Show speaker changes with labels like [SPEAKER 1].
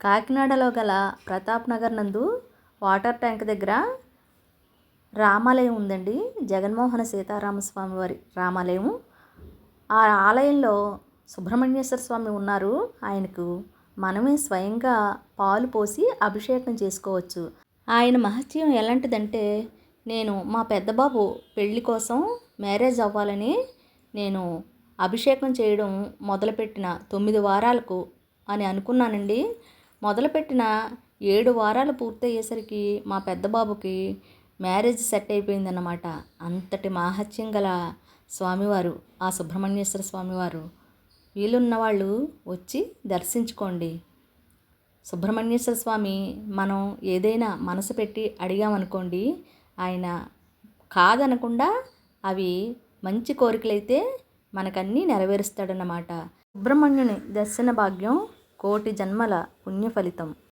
[SPEAKER 1] కాకినాడలో గల ప్రతాప్ నగర్ నందు వాటర్ ట్యాంక్ దగ్గర రామాలయం ఉందండి. జగన్మోహన సీతారామస్వామి వారి రామాలయం. ఆ ఆలయంలో సుబ్రహ్మణ్యేశ్వర స్వామి ఉన్నారు. ఆయనకు మనమే స్వయంగా పాలు పోసి అభిషేకం చేసుకోవచ్చు. ఆయన మహత్యం ఎలాంటిదంటే నేను మా పెద్దబాబు పెళ్ళి కోసం మ్యారేజ్ అవ్వాలని నేను అభిషేకం చేయడం మొదలుపెట్టిన తొమ్మిది వారాలకు అని అనుకున్నానండి. మొదలుపెట్టిన ఏడు వారాలు పూర్తయ్యేసరికి మా పెద్ద బాబుకి మ్యారేజ్ సెట్ అయిపోయిందన్నమాట. అంతటి మాహత్యం గల స్వామివారు ఆ సుబ్రహ్మణ్యేశ్వర స్వామివారు. వీలున్న వాళ్ళు వచ్చి దర్శించుకోండి. సుబ్రహ్మణ్యేశ్వర స్వామి మనం ఏదైనా మనసు పెట్టి అడిగామనుకోండి ఆయన కాదనకుండా అవి మంచి కోరికలైతే మనకన్నీ నెరవేరుస్తాడన్నమాట. సుబ్రహ్మణ్యుని దర్శన భాగ్యం కోటి జన్మల పుణ్య ఫలితం